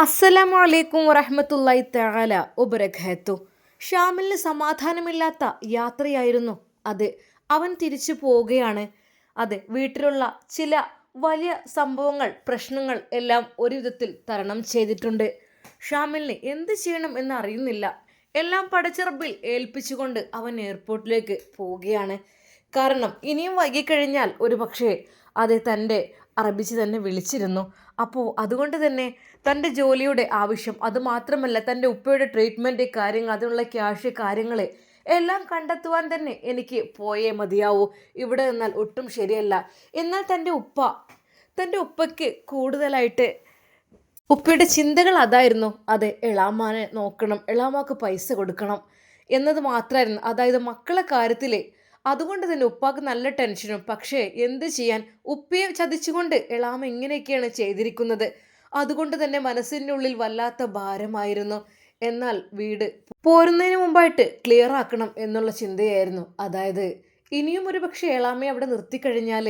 അസ്സലാമു അലൈക്കും വറഹമത്തല്ലായി തആല വബറകാത്തു. ഷാമിലിന് സമാധാനമില്ലാത്ത യാത്രയായിരുന്നു അത്. അവൻ തിരിച്ചു പോവുകയാണ്. അതെ വീട്ടിലുള്ള ചില വലിയ സംഭവങ്ങൾ പ്രശ്നങ്ങൾ എല്ലാം ഒരു വിധത്തിൽ തരണം ചെയ്തിട്ടുണ്ട്. ഷാമിലിന് എന്ത് ചെയ്യണം എന്ന് അറിയുന്നില്ല. എല്ലാം പടച്ചെറുപ്പിൽ ഏൽപ്പിച്ചുകൊണ്ട് അവൻ എയർപോർട്ടിലേക്ക് പോവുകയാണ്. കാരണം ഇനിയും വൈകിക്കഴിഞ്ഞാൽ ഒരു പക്ഷേ അത് തന്റെ അറബിച്ച് തന്നെ വിളിച്ചിരുന്നു. അപ്പോൾ അതുകൊണ്ട് തന്നെ തന്റെ ജോലിയുടെ ആവശ്യം അതുമാത്രമല്ല തന്റെ ഉപ്പയുടെ ട്രീറ്റ്മെന്റ് കാര്യങ്ങൾ അതിനുള്ള ക്യാഷ് കാര്യങ്ങൾ എല്ലാം കണ്ടെത്തുവാൻ തന്നെ എനിക്ക് പോയേ മതിയാവൂ. ഇവിടെ നിന്നാൽ ഒട്ടും ശരിയല്ല. എന്നാൽ തന്റെ ഉപ്പ തന്റെ ഉപ്പയ്ക്ക് കൂടുതലായിട്ട് ഉപ്പയുടെ ചിന്തകൾ അതായിരുന്നു. അതെ എളാമാനെ നോക്കണം എളാമാക്ക് പൈസ കൊടുക്കണം. എന്നത് മാത്രമായിരുന്നു അതായത് മക്കളെ കാര്യത്തിൽ അതുകൊണ്ട് തന്നെ ഉപ്പാക്ക് നല്ല ടെൻഷനും പക്ഷേ എന്ത് ചെയ്യാൻ? ഉപ്പയെ ചതിച്ചുകൊണ്ട് എളാമ ഇങ്ങനെയൊക്കെയാണ് ചെയ്തിരിക്കുന്നത്. അതുകൊണ്ട് തന്നെ മനസ്സിന്റെ ഉള്ളിൽ വല്ലാത്ത ഭാരമായിരുന്നു. എന്നാൽ വീട് പോരുന്നതിന് മുമ്പായിട്ട് ക്ലിയർ ആക്കണം എന്നുള്ള ചിന്തയായിരുന്നു. അതായത് ഇനിയും ഒരു പക്ഷേ എളാമയെ അവിടെ നിർത്തിക്കഴിഞ്ഞാൽ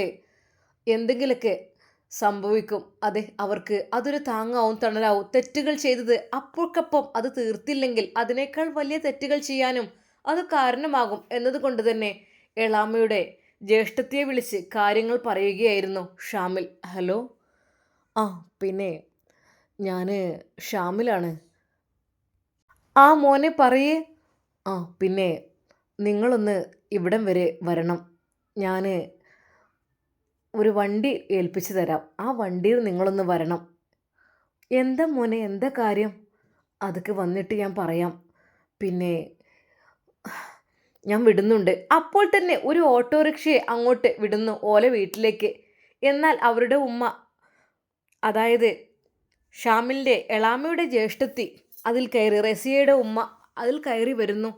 എന്തെങ്കിലുമൊക്കെ സംഭവിക്കും. അതെ അവർക്ക് അതൊരു താങ്ങാവും തണലാവും. തെറ്റുകൾ ചെയ്തത് അപ്പോൾക്കപ്പം അത് തീർത്തില്ലെങ്കിൽ അതിനേക്കാൾ വലിയ തെറ്റുകൾ ചെയ്യാനും അത് കാരണമാകും എന്നതുകൊണ്ട് തന്നെ എളാമയുടെ ജ്യേഷ്ഠത്തിയെ വിളിച്ച് കാര്യങ്ങൾ പറയുകയായിരുന്നു ഷാമിൽ. ഹലോ? ആ പിന്നെ ഞാൻ ഷാമിലാണ്. ആ മോനെ പറയേ. ആ പിന്നെ നിങ്ങളൊന്ന് ഇവിടം വരെ വരണം. ഞാൻ ഒരു വണ്ടി ഏൽപ്പിച്ചു തരാം. ആ വണ്ടിയിൽ നിങ്ങളൊന്ന് വരണം. എന്താ മോനെ എന്താ കാര്യം? അതൊക്കെ വന്നിട്ട് ഞാൻ പറയാം. പിന്നെ ഞാൻ വിടുന്നുണ്ട്. അപ്പോൾ തന്നെ ഒരു ഓട്ടോറിക്ഷയെ അങ്ങോട്ട് വിടുന്നു ഓല വീട്ടിലേക്ക്. എന്നാൽ അവരുടെ ഉമ്മ അതായത് ഷാമിലിന്റെ എളാമയുടെ ജ്യേഷ്ഠത്തി അതിൽ കയറി റസിയയുടെ ഉമ്മ അതിൽ കയറി വരുന്നു.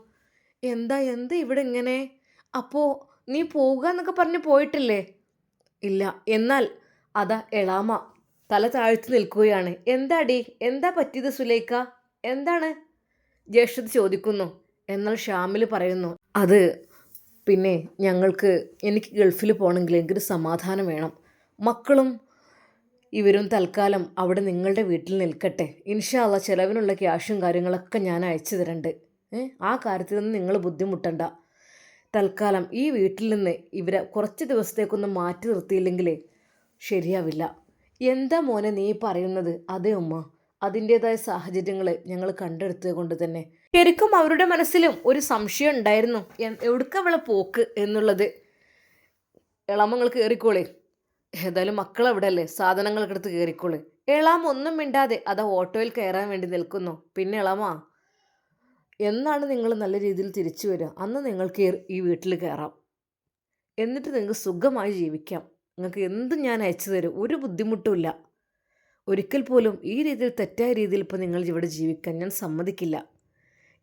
എന്താ എന്താ ഇവിടെ ഇങ്ങനെ? അപ്പോൾ നീ പോവുക എന്നൊക്കെ പറഞ്ഞ് പോയിട്ടില്ലേ? ഇല്ല. എന്നാൽ അതാ എളാമ തല താഴ്ത്തി നിൽക്കുകയാണ്. എന്താടി? എന്താ പറ്റിയത് സുലൈക്ക എന്താണ്? ജ്യേഷ്ഠത്തി ചോദിക്കുന്നു. എന്നാൽ ഷാമിൽ പറയുന്നു. അത് പിന്നെ ഞങ്ങൾക്ക് എനിക്ക് ഗൾഫിൽ പോകണമെങ്കിൽ എനിക്കൊരു സമാധാനം വേണം. മക്കളും ഇവരും തൽക്കാലം അവിടെ നിങ്ങളുടെ വീട്ടിൽ നിൽക്കട്ടെ. ഇൻഷാല്ല ചിലവിനുള്ള ക്യാഷും കാര്യങ്ങളൊക്കെ ഞാൻ അയച്ചു തരണ്ട്. ആ കാര്യത്തിൽ നിന്ന് നിങ്ങൾ ബുദ്ധിമുട്ടണ്ട. തൽക്കാലം ഈ വീട്ടിൽ നിന്ന് ഇവരെ കുറച്ച് ദിവസത്തേക്കൊന്ന് മാറ്റി നിർത്തിയില്ലെങ്കിൽ ശരിയാവില്ല. എന്താ മോനെ നീ പറയുന്നത്? അതേ ഉമ്മ. അതിന്റേതായ സാഹചര്യങ്ങൾ ഞങ്ങൾ കണ്ടെടുത്തത് കൊണ്ട് തന്നെ. ശരിക്കും അവരുടെ മനസ്സിലും ഒരു സംശയം ഉണ്ടായിരുന്നു. എവിടുക്ക അവളെ പോക്ക് എന്നുള്ളത്? ഇളമങ്ങൾ കയറിക്കോളേ ഏതായാലും മക്കൾ അവിടെ അല്ലേ സാധനങ്ങളൊക്കെ എടുത്ത് കയറിക്കോളെ എളാം ഒന്നും മിണ്ടാതെ അതാ ഓട്ടോയിൽ കയറാൻ വേണ്ടി നിൽക്കുന്നു. പിന്നെ എളാമാ എന്നാണ് നിങ്ങൾ നല്ല രീതിയിൽ തിരിച്ചു വരിക? അന്ന് നിങ്ങൾക്ക് ഈ വീട്ടിൽ കയറാം. എന്നിട്ട് നിങ്ങൾക്ക് സുഖമായി ജീവിക്കാം. നിങ്ങൾക്ക് എന്തും ഞാൻ അയച്ചു തരും. ഒരു ബുദ്ധിമുട്ടുമില്ല ഒരിക്കൽ പോലും ഈ രീതിയിൽ തെറ്റായ രീതിയിൽ ഇപ്പോൾ നിങ്ങൾ ഇവിടെ ജീവിക്കാൻ ഞാൻ സമ്മതിക്കില്ല.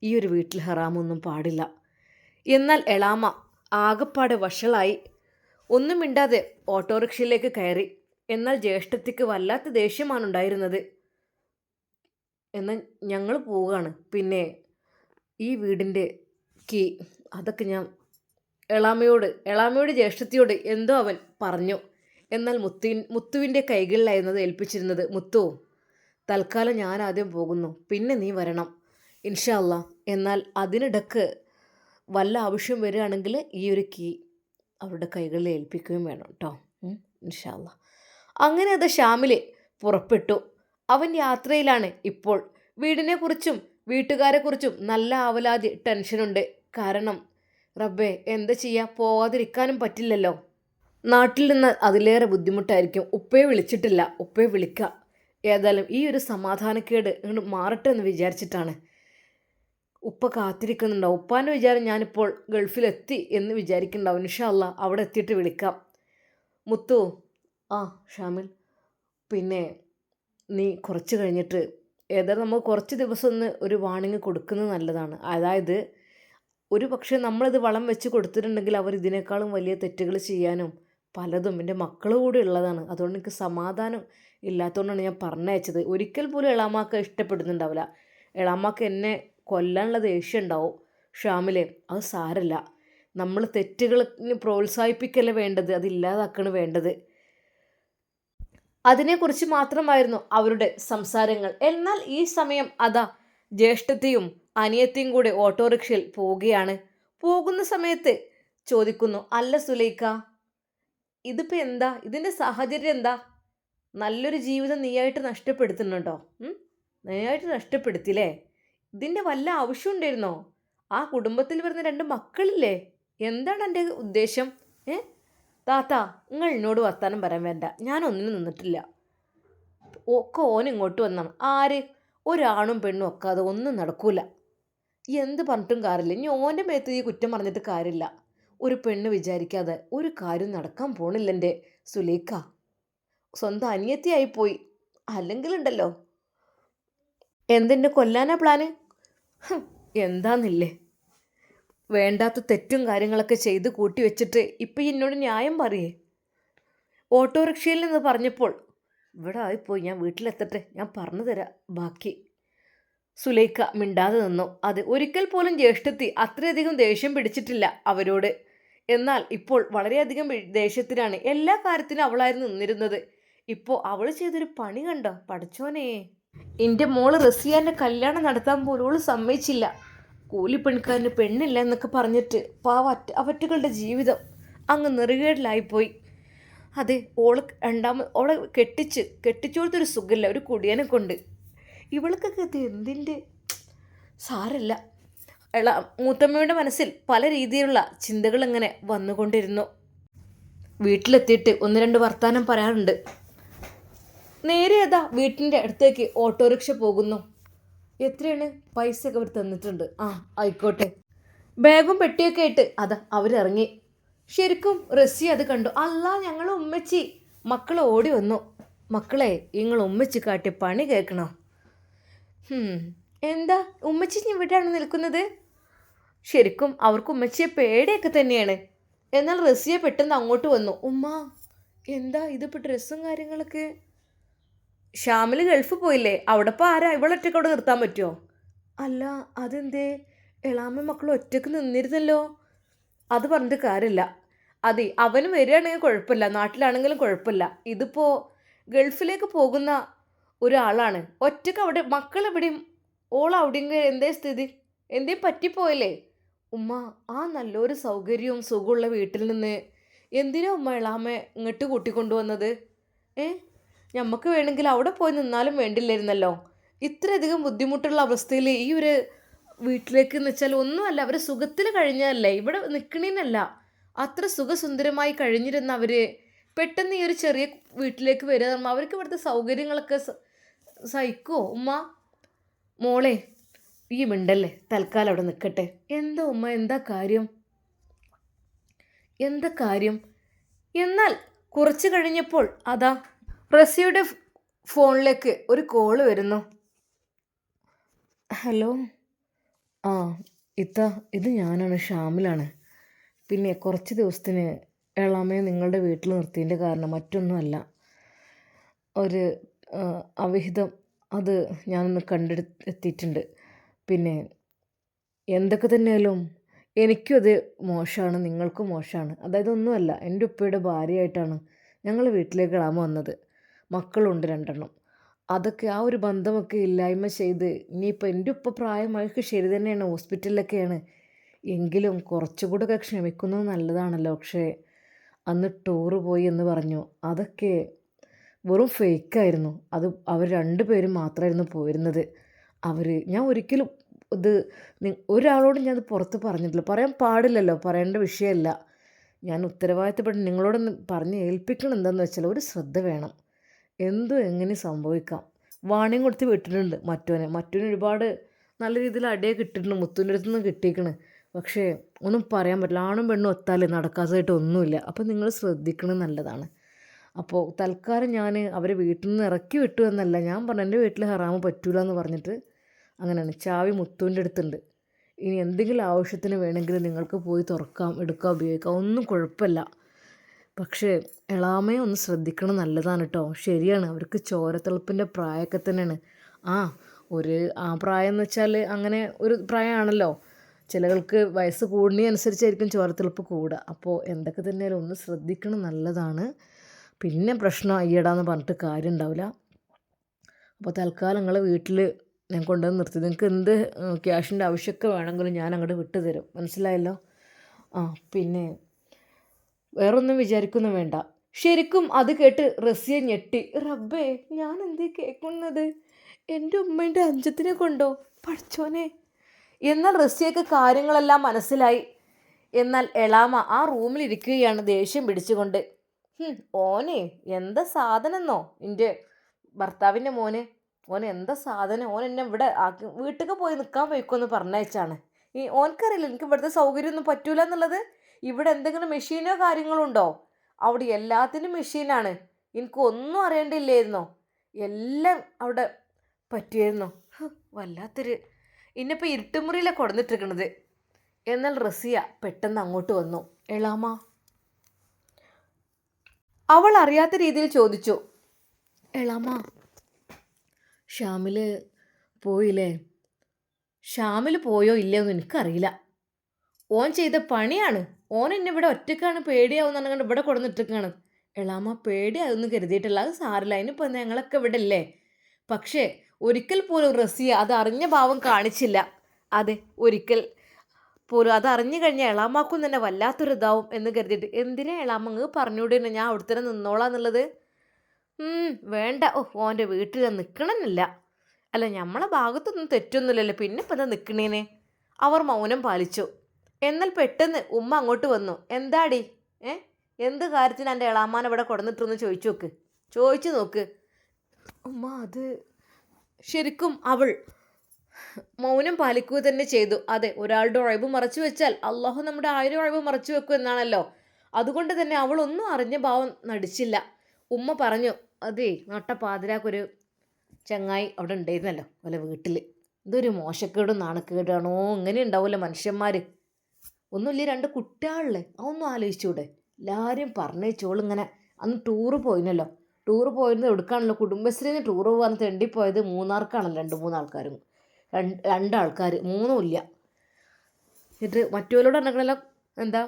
ഈ ഒരു വീട്ടിൽ ഹറാമൊന്നും പാടില്ല. എന്നാൽ എളാമ ആകപ്പാടെ വഷളായി ഒന്നും മിണ്ടാതെ ഓട്ടോറിക്ഷയിലേക്ക് കയറി. എന്നാൽ ജ്യേഷ്ഠത്തിക്ക് വല്ലാത്ത ദേഷ്യമാണ് ഉണ്ടായിരുന്നത്. എന്നാൽ ഞങ്ങൾ പോവുകയാണ്. പിന്നെ ഈ വീടിന്റെ കീ അതൊക്കെ ഞാൻ എളാമയോട് എളാമയോട് ജ്യേഷ്ഠത്തിയോട് എന്തോ അവൻ പറഞ്ഞു. എന്നാൽ മുത്തു മുത്തുവിന്റെ കൈകളിലായിരുന്നത് ഏൽപ്പിച്ചിരുന്നത് മുത്തു തൽക്കാലം ഞാൻ ആദ്യം പോകുന്നു. പിന്നെ നീ വരണം. ഇൻഷല്ല എന്നാൽ അതിനിടക്ക് വല്ല ആവശ്യം വരികയാണെങ്കിൽ ഈ ഒരു കീ അവരുടെ കൈകളിൽ ഏൽപ്പിക്കുകയും വേണം കേട്ടോ. ഇൻഷല്ല അങ്ങനെ അത് ഷാമിൽ പുറപ്പെട്ടു. അവൻ യാത്രയിലാണ് ഇപ്പോൾ. വീടിനെക്കുറിച്ചും വീട്ടുകാരെക്കുറിച്ചും നല്ല ആവലാതി ടെൻഷനുണ്ട്. കാരണം റബ്ബേ എന്താ ചെയ്യുക പോവാതിരിക്കാനും പറ്റില്ലല്ലോ. നാട്ടിൽ നിന്ന് അതിലേറെ ബുദ്ധിമുട്ടായിരിക്കും. ഉപ്പയെ വിളിച്ചിട്ടില്ല. ഉപ്പയെ വിളിക്കുക ഏതായാലും ഈ ഒരു സമാധാനക്കേട് ഇങ്ങോട്ട് മാറട്ടെ എന്ന് വിചാരിച്ചിട്ടാണ് ഉപ്പ കാത്തിരിക്കുന്നുണ്ടാവും ഉപ്പാന്റെ വിചാരം ഞാനിപ്പോൾ ഗൾഫിലെത്തി എന്ന് വിചാരിക്കുന്നുണ്ടാവും. ഇൻഷാല്ല അവിടെ എത്തിയിട്ട് വിളിക്കാം. മുത്തു ആ ഷാമിൽ. പിന്നെ നീ കുറച്ച് കഴിഞ്ഞിട്ട് ഏതായാലും നമ്മൾ കുറച്ച് ദിവസം ഒന്ന് ഒരു വാണിങ് കൊടുക്കുന്നത് നല്ലതാണ്. അതായത് ഒരു പക്ഷേ നമ്മളിത് വളം വെച്ച് കൊടുത്തിട്ടുണ്ടെങ്കിൽ അവർ ഇതിനേക്കാളും വലിയ തെറ്റുകൾ ചെയ്യാനും പലതും എന്റെ മക്കൾ കൂടി ഉള്ളതാണ്. അതുകൊണ്ട് എനിക്ക് സമാധാനം ഇല്ലാത്തതുകൊണ്ടാണ് ഞാൻ പറഞ്ഞയച്ചത്. ഒരിക്കൽ പോലും ഇളാമാക്ക ഇഷ്ടപ്പെടുന്നുണ്ടാവില്ല. ഇളാമാക്ക എന്നെ കൊല്ലാനുള്ള ദേഷ്യം ഉണ്ടാവും. ഷാമിലെ അത് സാരല്ല. നമ്മൾ തെറ്റുകൾ പ്രോത്സാഹിപ്പിക്കല്ലേ വേണ്ടത്? അത് ഇല്ലാതാക്കണ് വേണ്ടത്. അതിനെക്കുറിച്ച് മാത്രമായിരുന്നു അവരുടെ സംസാരങ്ങൾ. എന്നാൽ ഈ സമയം അതാ ജ്യേഷ്ഠത്തെയും അനിയത്തെയും കൂടെ ഓട്ടോറിക്ഷയിൽ പോവുകയാണ്. പോകുന്ന സമയത്ത് ചോദിക്കുന്നു അല്ല സുലൈക്ക ഇതിപ്പോൾ എന്താ? ഇതിന്റെ സാഹചര്യം എന്താ? നല്ലൊരു ജീവിതം നീയായിട്ട് നഷ്ടപ്പെടുത്തുന്നുണ്ടോ? നീയായിട്ട് നഷ്ടപ്പെടുത്തില്ലേ? ഇതിന്റെ വല്ല ആവശ്യം ഉണ്ടായിരുന്നോ? ആ കുടുംബത്തിൽ വരുന്ന രണ്ട് മക്കളില്ലേ? എന്താണ് എന്റെ ഉദ്ദേശം? ഏ? താത്ത നിങ്ങൾ എന്നോട് വർത്താനം പറയാൻ വേണ്ട. ഞാനൊന്നിനും നിന്നിട്ടില്ല. ഒക്കെ ഓൻ ഇങ്ങോട്ട് വന്നാണ് ആര്? ഒരാണും പെണ്ണും ഒക്കെ അത് ഒന്നും നടക്കൂല. എന്ത് പറഞ്ഞിട്ടും കാര്യമില്ല. ഇനി ഓന്റെ മേത്ത് ഈ കുറ്റം പറഞ്ഞിട്ട് കാര്യമില്ല. ഒരു പെണ്ണ് വിചാരിക്കാതെ ഒരു കാര്യം നടക്കാൻ പോണില്ല എന്റെ സുലേഖ. സ്വന്തം അനിയത്തിയായിപ്പോയി അല്ലെങ്കിലുണ്ടല്ലോ. എന്തിന്റെ കൊല്ലാനാ പ്ലാന് എന്താന്നില്ലേ? വേണ്ടാത്ത തെറ്റും കാര്യങ്ങളൊക്കെ ചെയ്ത് കൂട്ടി വെച്ചിട്ട് ഇപ്പം എന്നോട് ന്യായം പറയേ. ഓട്ടോറിക്ഷയിൽ നിന്ന് പറഞ്ഞപ്പോൾ ഇവിടെ ആയിപ്പോയി ഞാൻ വീട്ടിലെത്തട്ടെ ഞാൻ പറഞ്ഞു തരാം ബാക്കി. സുലൈക്ക മിണ്ടാതെ നിന്നു. അത് ഒരിക്കൽ പോലും ജ്യേഷ്ഠത്തി അത്രയധികം ദേഷ്യം പിടിച്ചിട്ടില്ല അവരോട്. എന്നാൽ ഇപ്പോൾ വളരെയധികം ദേഷ്യത്തിലാണ്. എല്ലാ കാര്യത്തിനും അവളായിരുന്നു നിന്നിരുന്നത്. ഇപ്പോൾ അവൾ ചെയ്തൊരു പണി കണ്ടോ? പഠിച്ചോനേ. എന്റെ മോൾ റസിയാന്റെ കല്യാണം നടത്താൻ പോലും ഓൾ സമ്മതിച്ചില്ല. കൂലിപ്പണിക്കാരന് പെണ്ണില്ല എന്നൊക്കെ പറഞ്ഞിട്ട് പാവ അവറ്റുകളുടെ ജീവിതം അങ്ങ് നെറുകേടിലായിപ്പോയി. അതെ ഓൾ രണ്ടാമത് ഓളെ കെട്ടിച്ച് കെട്ടിച്ചോടത്തൊരു സുഖമില്ല ഒരു കുടിയനെ കൊണ്ട്. ഇവൾക്കൊക്കെ ഇത് എന്തിന്റെ സാരല്ല. എള മൂത്തമ്മയുടെ മനസ്സിൽ പല രീതിയിലുള്ള ചിന്തകൾ ഇങ്ങനെ വന്നുകൊണ്ടിരുന്നു. വീട്ടിലെത്തിയിട്ട് ഒന്ന് രണ്ട് വർത്തമാനം പറയാറുണ്ട്. നേരെ അതാ വീട്ടിന്റെ അടുത്തേക്ക് ഓട്ടോറിക്ഷ പോകുന്നു. എത്രയാണ്? പൈസ ഒക്കെ അവർ തന്നിട്ടുണ്ട്. ആ ആയിക്കോട്ടെ. ബാഗും പെട്ടിയൊക്കെ ആയിട്ട് അതാ അവരിറങ്ങി. ശരിക്കും റസി അത് കണ്ടു. അല്ല ഞങ്ങൾ ഉമ്മച്ചി. മക്കൾ ഓടി വന്നു. മക്കളെ നിങ്ങൾ ഉമ്മച്ചി കാട്ടി പണി കേൾക്കണോ? എന്താ? ഉമ്മച്ചി ഇവിടെയാണ് നിൽക്കുന്നത്? ശരിക്കും അവർക്ക് ഉമ്മച്ചിയെ പേടിയൊക്കെ തന്നെയാണ്. എന്നാൽ റസിയെ പെട്ടെന്ന് അങ്ങോട്ട് വന്നു. ഉമ്മ എന്താ ഇതിപ്പോൾ ഡ്രസ്സും കാര്യങ്ങളൊക്കെ? ഷാമിൽ ഗൾഫ് പോയില്ലേ? അവിടെ ഇപ്പോൾ ആരാ ഇവളൊറ്റയ്ക്ക് അവിടെ നിർത്താൻ പറ്റുമോ അല്ല അതെന്തേ? എളാമ്മ മക്കൾ ഒറ്റയ്ക്ക് നിന്നിരുന്നല്ലോ. അത് പറഞ്ഞിട്ട് കാര്യമില്ല. അതെ അവന് വരികയാണെങ്കിൽ കുഴപ്പമില്ല. നാട്ടിലാണെങ്കിലും കുഴപ്പമില്ല. ഇതിപ്പോൾ ഗൾഫിലേക്ക് പോകുന്ന ഒരാളാണ്. ഒറ്റയ്ക്ക് അവിടെ മക്കൾ എവിടെയും? ഓൾ അവിടെയെങ്കിൽ എന്തേ സ്ഥിതി? എന്തേ പറ്റിപ്പോയില്ലേ? ഉമ്മ ആ നല്ലൊരു സൗകര്യവും സുഖമുള്ള വീട്ടിൽ നിന്ന് എന്തിനാ ഉമ്മ എളാമ്മ ഇങ്ങോട്ട് കൂട്ടിക്കൊണ്ടുവന്നത്? ഏ? ഞമ്മക്ക് വേണമെങ്കിൽ അവിടെ പോയി നിന്നാലും വേണ്ടില്ലായിരുന്നല്ലോ. ഇത്രയധികം ബുദ്ധിമുട്ടുള്ള അവസ്ഥയിൽ ഈ ഒരു വീട്ടിലേക്ക് എന്ന് വെച്ചാൽ ഒന്നുമല്ല അവർ സുഖത്തിൽ കഴിഞ്ഞതല്ലേ? ഇവിടെ നിൽക്കണേനല്ല അത്ര സുഖസുന്ദരമായി കഴിഞ്ഞിരുന്ന അവർ പെട്ടെന്ന് ഈ ഒരു ചെറിയ വീട്ടിലേക്ക് വരിക അവർക്ക് ഇവിടുത്തെ സൗകര്യങ്ങളൊക്കെ സഹിക്കോ? ഉമ്മ മോളെ ഈ മിണ്ടല്ലേ? തൽക്കാലം അവിടെ നിൽക്കട്ടെ എന്താ ഉമ്മ? എന്താ കാര്യം? എന്താ കാര്യം? എന്നാൽ കുറച്ച് കഴിഞ്ഞപ്പോൾ അതാ റസിയുടെ ഫോണിലേക്ക് ഒരു കോൾ വരുന്നു. ഹലോ ആ ഇത്ത ഇത് ഞാനാണ് ഷാമിലാണ് പിന്നെ കുറച്ച് ദിവസത്തിന് എളാമയെ നിങ്ങളുടെ വീട്ടിൽ നിർത്തിയതിന്റെ കാരണം മറ്റൊന്നുമല്ല. ഒരു അവിഹിതം അത് ഞാനൊന്ന് കണ്ടെടു എത്തിയിട്ടുണ്ട്. പിന്നെ എന്തൊക്കെ തന്നെയാലും എനിക്കും അത് മോശമാണ് നിങ്ങൾക്കും മോശമാണ്. അതായത് ഒന്നുമല്ല എന്റെ ഉപ്പയുടെ ഭാര്യയായിട്ടാണ് ഞങ്ങൾ വീട്ടിലേക്ക് എളാമ വന്നത്. മക്കളുണ്ട് രണ്ടെണ്ണം. അതൊക്കെ ആ ഒരു ബന്ധമൊക്കെ ഇല്ലായ്മ ചെയ്ത് ഇനിയിപ്പോൾ എന്റെ ഉപ്പ പ്രായമായൊക്കെ ശരി തന്നെയാണ് ഹോസ്പിറ്റലിലൊക്കെയാണ്. എങ്കിലും കുറച്ചുകൂടെ ഒക്കെ ക്ഷമിക്കുന്നത് നല്ലതാണല്ലോ. പക്ഷേ അന്ന് ടൂറ് പോയി എന്ന് പറഞ്ഞു. അതൊക്കെ വെറും ഫേക്കായിരുന്നു അത് അവർ രണ്ട് പേരും മാത്രമായിരുന്നു പോയിരുന്നത്. അവർ ഞാൻ ഒരിക്കലും ഇത് ഒരാളോട് ഒരാളോടും ഞാൻ അത് പുറത്ത് പറഞ്ഞിട്ടില്ല. പറയാൻ പാടില്ലല്ലോ പറയേണ്ട വിഷയമല്ല. ഞാൻ ഉത്തരവാദിത്തപ്പെട്ട് നിങ്ങളോട് പറഞ്ഞ് ഏൽപ്പിക്കണം എന്താണെന്ന് വെച്ചാൽ ഒരു ശ്രദ്ധ വേണം. എന്തും എങ്ങനെ സംഭവിക്കാം? വാണിയും കൊടുത്ത് വിട്ടിട്ടുണ്ട് മറ്റോനെ. മറ്റോന് ഒരുപാട് നല്ല രീതിയിൽ അടിയൊക്കെ കിട്ടിയിട്ടുണ്ട്. മുത്തുവിന്റെ അടുത്ത് നിന്ന് കിട്ടിയേക്കണ്. പക്ഷേ ഒന്നും പറയാൻ പറ്റില്ല. ആണും പെണ്ണും ഒത്താലേ നടക്കാത്തതായിട്ട് ഒന്നുമില്ല. അപ്പോൾ നിങ്ങൾ ശ്രദ്ധിക്കണം നല്ലതാണ്. അപ്പോൾ തൽക്കാലം ഞാൻ അവരെ വീട്ടിൽ നിന്ന് ഇറക്കി വിട്ടു എന്നല്ല. ഞാൻ പറഞ്ഞു എന്റെ വീട്ടിൽ ഹറാമ് പറ്റൂല എന്ന് പറഞ്ഞിട്ട് അങ്ങനെയാണ്. ചാവി മുത്തുവിന്റെ അടുത്തുണ്ട്. ഇനി എന്തെങ്കിലും ആവശ്യത്തിന് വേണമെങ്കിൽ നിങ്ങൾക്ക് പോയി തുറക്കാം എടുക്കാം ഉപയോഗിക്കാം. ഒന്നും കുഴപ്പമില്ല. പക്ഷേ എളാമയെ ഒന്ന് ശ്രദ്ധിക്കണം നല്ലതാണ് കേട്ടോ ശരിയാണ് അവർക്ക് ചോരത്തിളപ്പിന്റെ പ്രായമൊക്കെ തന്നെയാണ്. ആ ഒരു ആ പ്രായം എന്ന് വെച്ചാൽ അങ്ങനെ ഒരു പ്രായമാണല്ലോ. ചിലകൾക്ക് വയസ്സ് കൂടുന്നതനുസരിച്ചായിരിക്കും ചോരത്തിളപ്പ് കൂടുക. അപ്പോൾ എന്തൊക്കെ തന്നെയാലും ഒന്ന് ശ്രദ്ധിക്കണം നല്ലതാണ്. പിന്നെ പ്രശ്നം അയ്യടാന്ന് പറഞ്ഞിട്ട് കാര്യം ഉണ്ടാവില്ല. അപ്പോൾ തൽക്കാലം നിങ്ങൾ വീട്ടിൽ ഞാൻ കൊണ്ടുവന്ന് നിർത്തി. നിങ്ങൾക്ക് എന്ത് ക്യാഷിന്റെ ആവശ്യമൊക്കെ വേണമെങ്കിലും ഞാൻ അങ്ങോട്ട് വിട്ടു തരും മനസ്സിലായല്ലോ? ആ പിന്നെ വേറൊന്നും വിചാരിക്കുന്നു വേണ്ട. ശരിക്കും അത് കേട്ട് റസിയ ഞെട്ടി. റബ്ബേ ഞാൻ എന്തേ കേൾക്കുന്നത്? എന്റെ ഉമ്മേന്റെ അഞ്ചത്തിനെ കൊണ്ടോ? പഠിച്ചോനെ. എന്നാൽ റസിയക്ക് കാര്യങ്ങളെല്ലാം മനസ്സിലായി. എന്നാൽ എളാമ ആ റൂമിലിരിക്കുകയാണ് ദേഷ്യം പിടിച്ചുകൊണ്ട്. "ഹും, ഓനെ എന്താ സാധനെന്നോ? എന്റെ ഭർത്താവിന്റെ മോനെ. ഓൻ എന്താ സാധനം? ഓൻ എന്നെ ഇവിടെ ആക്കി വീട്ടിലേക്ക് പോയി നിൽക്കാൻ വയ്ക്കുമെന്ന് പറഞ്ഞയച്ചാണ്. ഈ ഓൻക്കറിയില്ല എനിക്ക് ഇവിടുത്തെ സൗകര്യമൊന്നും പറ്റൂല എന്നുള്ളത്? ഇവിടെ എന്തെങ്കിലും മെഷീനോ കാര്യങ്ങളോ ഉണ്ടോ? അവിടെ എല്ലാത്തിനും മെഷീനാണ്. എനിക്ക് ഒന്നും അറിയണ്ടില്ലായിരുന്നോ. എല്ലാം അവിടെ പറ്റിയായിരുന്നു. വല്ലാത്തൊരു ഇന്നിപ്പോൾ ഇരുട്ടുമുറിയിലാണ് കൊടുന്നിട്ടിരിക്കണത്. എന്നാൽ റസിയ പെട്ടെന്ന് അങ്ങോട്ട് വന്നു. എളാമ. അവൾ അറിയാത്ത രീതിയിൽ ചോദിച്ചു. എളാമ ഷ്യാമിൽ പോയില്ലേ? ഷ്യാമിൽ പോയോ ഇല്ലയോ എന്ന് എനിക്കറിയില്ല. ഓൻ ചെയ്ത പണിയാണ്. ഓൻ എന്നെ ഇവിടെ ഒറ്റക്കാണ് പേടിയാവും പറഞ്ഞുകൊണ്ട് ഇവിടെ കൊടുന്നിട്ടിരിക്കുകയാണ് എളാമ പേടിയാവുമെന്ന് കരുതിയിട്ടില്ല. അത് സാറില്ല അതിനിപ്പോൾ ഞങ്ങളൊക്കെ ഇവിടെ അല്ലേ പക്ഷേ ഒരിക്കൽ പോലും റസിയ അത് അറിഞ്ഞ ഭാവം കാണിച്ചില്ല. അതെ ഒരിക്കൽ പോലും. അത് അറിഞ്ഞു കഴിഞ്ഞാൽ എളാമാക്കും തന്നെ വല്ലാത്തൊരു ഇതാവും എന്ന് കരുതിയിട്ട്. എന്തിനാ എളാമ അങ്ങ് പറഞ്ഞുകൂടെ ഞാൻ അവിടെ തന്നെ നിന്നോളാന്നുള്ളത് വേണ്ട. ഓ ഓന്റെ വീട്ടിൽ നിൽക്കണമെന്നില്ല അല്ല നമ്മളെ ഭാഗത്തൊന്നും തെറ്റൊന്നുമില്ലല്ലോ. പിന്നെ ഇപ്പം എന്താ നിൽക്കണേനെ അവർ മൗനം പാലിച്ചു. എന്നാൽ പെട്ടെന്ന് ഉമ്മ അങ്ങോട്ട് വന്നു. എന്താടി? ഏ? എന്ത് കാര്യത്തിന് എന്റെ ഇളാമാൻ ഇവിടെ കൊടുന്നിട്ടൊന്ന് ചോദിച്ചു നോക്ക്. ചോദിച്ചു നോക്ക്. ഉമ്മ അത് ശരിക്കും അവൾ മൗനം പാലിക്കുക തന്നെ ചെയ്തു. അതെ ഒരാളുടെ ഉഴവ് മറച്ചു വെച്ചാൽ അള്ളാഹു നമ്മുടെ ആയിരം ഉഴവ് മറച്ചു വെക്കും എന്നാണല്ലോ. അതുകൊണ്ട് തന്നെ അവൾ ഒന്നും അറിഞ്ഞ ഭാവം നടിച്ചില്ല. ഉമ്മ പറഞ്ഞു അതേ നട്ടപ്പാതിരാക്കൊരു ചങ്ങായി അവിടെ ഉണ്ടായിരുന്നല്ലോ വല്ല വീട്ടിൽ ഇതൊരു മോശക്കേടും നാണക്കേടാണോ? ഇങ്ങനെ ഉണ്ടാവുമല്ലോ മനുഷ്യന്മാർ ഒന്നുമില്ല രണ്ട് കുട്ടികളിലെ അതൊന്നും ആലോചിച്ചൂടെ. എല്ലാവരും പറഞ്ഞേച്ചോളിങ്ങനെ അന്ന് ടൂറ് പോയിനല്ലോ. ടൂറ് പോയിരുന്നത് എടുക്കാണല്ലോ കുടുംബശ്രീന്ന് ടൂറ് പോകാൻ തെണ്ടി പോയത് മൂന്നാർക്കാണല്ലോ രണ്ട് മൂന്നാൾക്കാരും. രണ്ട് രണ്ടാൾക്കാർ മൂന്നും ഇല്ല. എന്നിട്ട് മറ്റുള്ളവരോട് പറഞ്ഞല്ലോ എന്താ